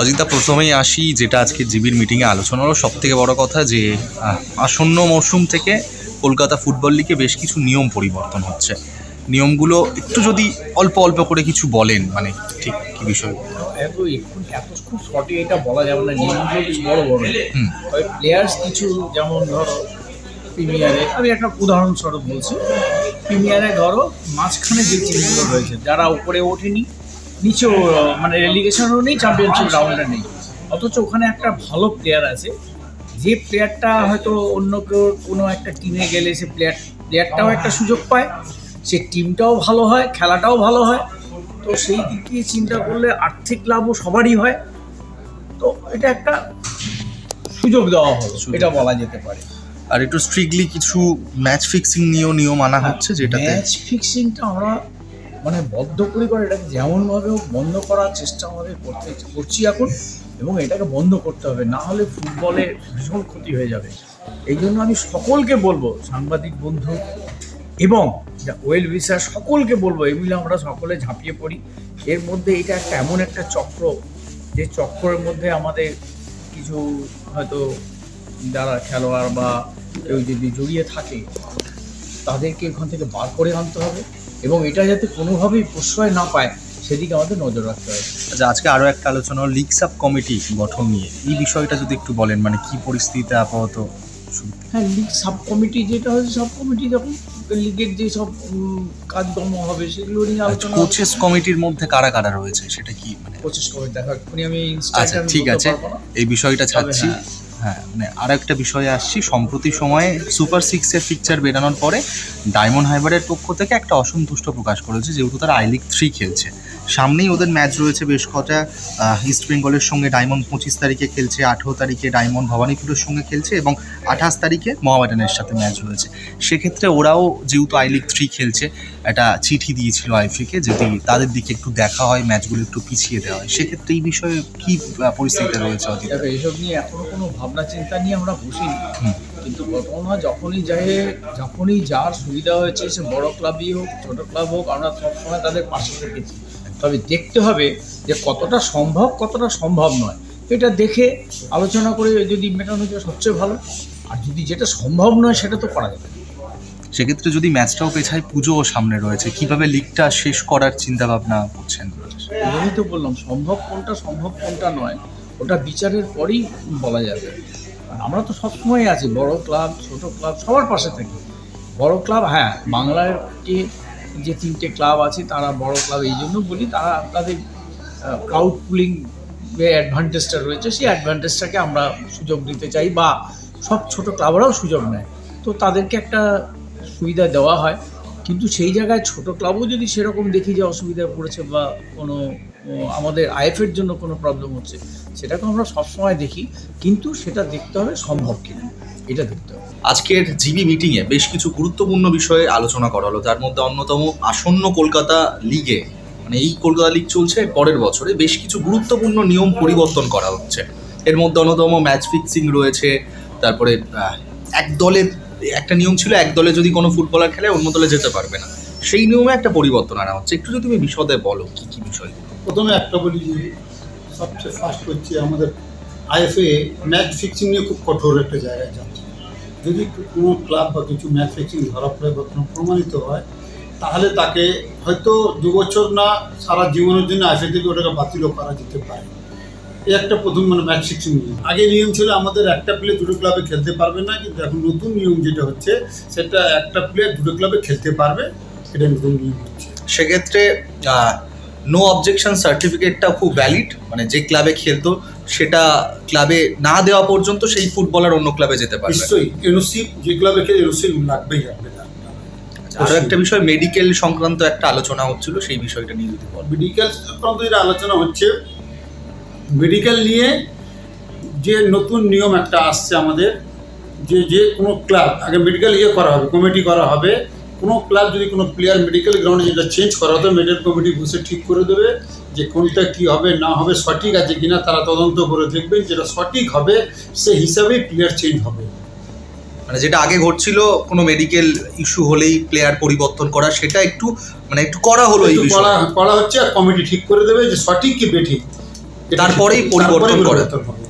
অজিতা প্রথমেই আসি যেটা আজকে জিবির মিটিংয়ে আলোচনা হলো। সব থেকে বড় কথা যে আসন্ন মরশুম থেকে কলকাতা ফুটবল লিগে বেশ কিছু নিয়ম পরিবর্তন হচ্ছে। নিয়মগুলো একটু যদি অল্প অল্প করে কিছু বলেন মানে ঠিক কি বিষয়? এত এত খুব শর্টে এটা বলা যাবে না নিয়মগুলো বেশ বড় বড়। তবে প্লেয়ার্স কিছু যেমন ধরো প্রিমিয়ারে আমি একটা উদাহরণস্বরূপ বলছি। প্রিমিয়ারে ধরো মাঝখানে যে টিমগুলো রয়েছে যারা উপরে ওঠেনি নিচেও আহ, মানে রেলিগেশনও নেই চ্যাম্পিয়নশিপ রাউন্ডে নেই। অথচ ওখানে একটা ভালো প্লেয়ার আছে। যে প্লেয়ারটা হয়তো অন্য কেউ কোনো একটা টিমে গেলে সে প্লেয়ার প্লেয়ারটাও একটা সুযোগ পায়। সে টিমটাও ভালো হয় খেলাটাও ভালো হয়। তো সেই দিক দিয়ে চিন্তা করলে আর্থিক লাভও সবারই হয়। তো এটা একটা সুযোগ দেওয়া হলো এটা বলা যেতে পারে। আর একটু স্ট্রিক্টলি কিছু ম্যাচ ফিক্সিং নিয়েও নিয়ম আনা হচ্ছে যেটা ম্যাচ ফিক্সিংটা আমরা মানে বদ্ধ বদ্ধপরিকর এটাকে যেমনভাবে বন্ধ করার চেষ্টা আমাদের করতে করছি এখন, এবং এটাকে বন্ধ করতে হবে, না হলে ফুটবলের ভীষণ ক্ষতি হয়ে যাবে। এই জন্য আমি সকলকে বলব, সাংবাদিক বন্ধু এবং ওয়েল উইসার সকলকে বলব, এগুলো আমরা সকলে ঝাঁপিয়ে পড়ি। এর মধ্যে এটা একটা এমন একটা চক্র, যে চক্রের মধ্যে আমাদের কিছু হয়তো যারা খেলোয়াড় বা কেউ যদি জড়িয়ে থাকে, তাদেরকে এখান থেকে বার করে আনতে হবে। এবং এটা যাতে কোনোভাবেই প্রশ্রয় না পায় সেদিকে আমাদের নজর রাখতে হবে। আচ্ছা আজকে আরও একটা আলোচনা লিগ সাব কমিটি গঠন নিয়ে। এই বিষয়টা যদি একটু বলেন মানে কি পরিস্থিতিতে আপাতত হ্যাঁ লিগ সাব কমিটি যেটা হচ্ছে সাব কমিটি যখন লিগের যে সব কাজকর্ম হবে সেগুলো নিয়ে আলোচনা কোচেস কমিটির মধ্যে কারা কারা রয়েছে সেটা কি মানে? কোচেস কমিটি দেখা এক্ষুনি আমি আচ্ছা ঠিক আছে। এই বিষয়টা ছাড়ছি। হ্যাঁ। মানে আর একটা বিষয়ে আসছি সম্প্রতি সময়ে সুপার সিক্সের পিকচার বেরানোর পরে ডায়মন্ড হাইবারের পক্ষ থেকে একটা অসন্তুষ্ট প্রকাশ করেছে, যেহেতু তারা আই লিগ থ্রি খেলছে সামনেই ওদের ম্যাচ রয়েছে বেশ কটা ইস্ট বেঙ্গলের সঙ্গে ডায়মন্ড পঁচিশ তারিখে খেলছে আঠেরো তারিখে ডায়মন্ড ভবানীপুরের সঙ্গে খেলছে এবং আঠাশ তারিখে মোহামেডানের সাথে ম্যাচ রয়েছে। সেক্ষেত্রে ওরাও যেহেতু আই লিগ থ্রি খেলছে একটা চিঠি দিয়েছিল আইফিকে যদি তাদের দিকে একটু দেখা হয় ম্যাচগুলো একটু পিছিয়ে দেওয়া হয়। সেক্ষেত্রে এই বিষয়ে কি পরিস্থিতিতে রয়েছে এইসব নিয়ে এখনও কোনো ভাবনা চিন্তা নিয়ে আমরা বসিনি। হুম। কিন্তু ঘটনা যখনই যায় যখনই যার সুবিধা হয়েছে সে বড় ক্লাবই হোক ছোট ক্লাব হোক আমরা সবসময় তাদের পাশে থেকেছি। তবে দেখতে হবে যে কতটা সম্ভব কতটা সম্ভব নয়। এটা দেখে আলোচনা করে যদি মেটানো যায় সবচেয়ে ভালো। আর যদি যেটা সম্ভব নয় সেটা তো করা যাবে সেক্ষেত্রে যদি ম্যাচটাও পেছায় পুজোও সামনে রয়েছে কীভাবে লিগটা শেষ করার চিন্তা ভাবনা করছেন? জন্যই তো বললাম সম্ভব কোনটা সম্ভব কোনটা নয় ওটা বিচারের পরেই বলা যাবে। আমরা তো সবসময় আছি বড় ক্লাব ছোট ক্লাব সবার পাশে থাকি। বড় ক্লাব হ্যাঁ বাংলার যে যে তিনটে ক্লাব আছে, তারা বড় ক্লাব, এই জন্য বলি তারা তাদের ক্রাউড পুলিং যে অ্যাডভান্টেজটা রয়েছে। সেই অ্যাডভান্টেজটাকে আমরা সুযোগ দিতে চাই বা সব ছোট ক্লাবরাও সুযোগ নেয়। তো তাদেরকে একটা সুবিধা দেওয়া হয়। কিন্তু সেই জায়গায় ছোট ক্লাবও যদি সেরকম দেখি যে অসুবিধা পড়েছে বা কোনো আমাদের আইএফের জন্য কোনো প্রবলেম হচ্ছে সেটাকে আমরা সবসময় দেখি। কিন্তু সেটা দেখতে হবে সম্ভব কিনা। এটা দেখতে হবে। আজকের জিবি মিটিংয়ে বেশ কিছু গুরুত্বপূর্ণ বিষয়ে আলোচনা করা হলো। তার মধ্যে অন্যতম আসন্ন কলকাতা লিগে মানে এই কলকাতা লিগ চলছে পরের বছরে, বেশ কিছু গুরুত্বপূর্ণ নিয়ম পরিবর্তন করা হচ্ছে। এর মধ্যে অন্যতম ম্যাচ ফিক্সিং রয়েছে, তারপরে এক দলের একটা নিয়ম ছিল এক দলে যদি কোনো ফুটবলার খেলে, অন্য দলে যেতে পারবে না। সেই নিয়মে একটা পরিবর্তন আনা হচ্ছে। একটু যদি তুমি বিশদে বলো, কি কি বিষয়? প্রথমে একটা বলি সবচেয়ে ফার্স্ট হচ্ছে আমাদের আইএফএ ম্যাচ ফিক্সিং নিয়ে খুব কঠোর একটা জায়গায় যাচ্ছে। যদি কোনো ক্লাব বা কিছু ম্যাচ ফিক্সিং ধরা পড়ে বা কোনো প্রমাণিত হয়, তাহলে তাকে হয়তো দু বছর না সারা জীবনের জন্য আইএফএ থেকে ওটাকে বাতিলও করা যেতে পারে। এই একটা প্রথম মানে ম্যাচ ফিক্সিং নিয়ম আগে নিয়ম ছিল আমাদের একটা প্লেয়ার দুটো ক্লাবে খেলতে পারবে না, কিন্তু এখন নতুন নিয়ম যেটা হচ্ছে, সেটা একটা প্লেয়ার দুটো ক্লাবে খেলতে পারবে, এটা নতুন নিয়ম হচ্ছে। সেক্ষেত্রে নো অবজেকশন সার্টিফিকেটটা খুব ভ্যালিড মানে যে ক্লাবে খেলতো সেটা ক্লাবে না দেওয়া পর্যন্ত সেই ফুটবলার অন্য ক্লাবে যেতে পারবে। নিশ্চয়ই। এনওসি যে ক্লাবে খেলে এনওসি লাগবেই লাগবে। আরও একটা বিষয় মেডিকেল সংক্রান্ত একটা আলোচনা হচ্ছিল সেই বিষয়টা নিয়ে যদি মেডিকেল সংক্রান্ত যেটা আলোচনা হচ্ছে মেডিকেল নিয়ে যে নতুন নিয়ম একটা আসছে আমাদের যে যে কোনো ক্লাব আগে মেডিকেল ইয়ে করা হবে কমিটি করা হবে কোনো ক্লাব যদি কোনো প্লেয়ার মেডিকেল গ্রাউন্ডে যেটা চেঞ্জ করা হতো মেডিকেল কমিটি বসে ঠিক করে দেবে যে কোনটা কি হবে না হবে সঠিক আছে কিনা তারা তদন্ত করে দেখবেন যেটা সঠিক হবে সে হিসাবেই প্লেয়ার চেঞ্জ হবে মানে যেটা আগে ঘটছিল কোনো মেডিকেল ইস্যু হলেই প্লেয়ার পরিবর্তন করা সেটা একটু মানে একটু করা হলো এই করা করা হচ্ছে আর কমিটি ঠিক করে দেবে যে সঠিক কি বেঠিক তারপরেই পরিবর্তন করা। হবে।